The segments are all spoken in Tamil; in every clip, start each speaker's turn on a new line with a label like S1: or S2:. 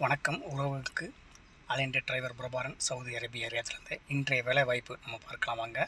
S1: வணக்கம். உறவுகளுக்கு அலைண்ட டிரைவர் பிரபாரன் சவுதி அரேபியா ஏரியாத்துலேருந்து இன்றைய வேலை வாய்ப்பு நம்ம பார்க்கலாம் வாங்க.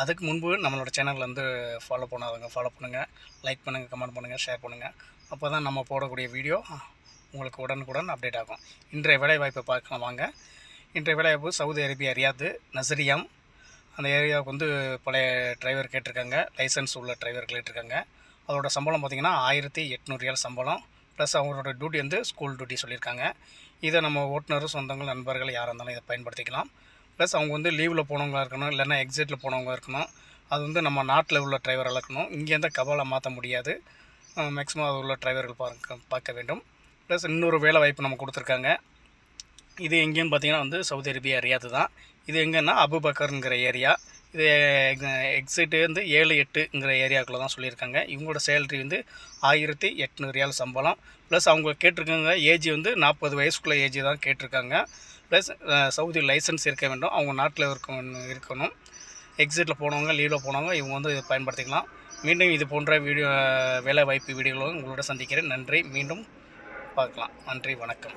S1: அதுக்கு முன்பு நம்மளோட சேனலில் வந்து ஃபாலோ பண்ணாதவங்க ஃபாலோ பண்ணுங்கள் லைக் பண்ணுங்கள் கமெண்ட் பண்ணுங்கள் ஷேர் பண்ணுங்கள் அப்போ தான் நம்ம போடக்கூடிய வீடியோ உங்களுக்கு உடனுக்குடன் அப்டேட் ஆகும். இன்றைய வேலை வாய்ப்பை பார்க்கலாம் வாங்க. இன்றைய வேலை வாய்ப்பு சவுதி அரேபியா ரியாத்து நசரியாம். அந்த ஏரியாவுக்கு வந்து பழைய டிரைவர் கேட்டிருக்காங்க லைசன்ஸ் உள்ள டிரைவர் கேட்டிருக்காங்க. அதோட சம்பளம் பார்த்திங்கன்னா ஆயிரத்தி எட்நூறு ரியால் சம்பளம். ப்ளஸ் அவங்களோட டியூட்டி வந்து ஸ்கூல் டியூட்டி சொல்லியிருக்காங்க. இதை நம்ம ஓட்டுநர் சொந்தங்கள் நண்பர்கள் யாராக இருந்தாலும் இதை பயன்படுத்திக்கலாம். ப்ளஸ் அவங்க வந்து லீவில் போனவங்களா இருக்கணும் இல்லைன்னா எக்ஸிட்டில் போனவங்க இருக்கணும். அது வந்து நம்ம நாட்டில் உள்ள டிரைவராக இருக்கணும். இங்கேருந்து கபாலை மாற்ற முடியாது. மேக்ஸிமம் அது உள்ள டிரைவர்கள் பார்க்க பார்க்க வேண்டும். ப்ளஸ் இன்னொரு வேலை வாய்ப்பு நம்ம கொடுத்துருக்காங்க. இது எங்கேன்னு பார்த்தீங்கன்னா வந்து சவுதி அரேபியா ரியாத்து தான். இது எங்கன்னா அபுபக்கர்ங்கிற ஏரியா இது எக்ஸிட்டு வந்து ஏழு எட்டுங்கிற ஏரியாவுக்குள்ளே தான் சொல்லியிருக்காங்க. இவங்களோட சேலரி வந்து ஆயிரத்தி எட்நூறு ரியால் சம்பளம். ப்ளஸ் அவங்க கேட்டிருக்காங்க ஏஜி வந்து நாற்பது வயசுக்குள்ளே ஏஜி தான் கேட்டிருக்காங்க. ப்ளஸ் சவுதி லைசன்ஸ் இருக்க வேண்டும். அவங்க நாட்டில் இருக்கணும் இருக்கணும். எக்ஸிட்டில் போனவங்க லீவில் போனவங்க இவங்க வந்து இதை பயன்படுத்திக்கலாம். மீண்டும் இது போன்ற வீடியோ வேலை வாய்ப்பு வீடியோகளும் உங்களோட சந்திக்கிறேன். நன்றி. மீண்டும் பார்க்கலாம். நன்றி. வணக்கம்.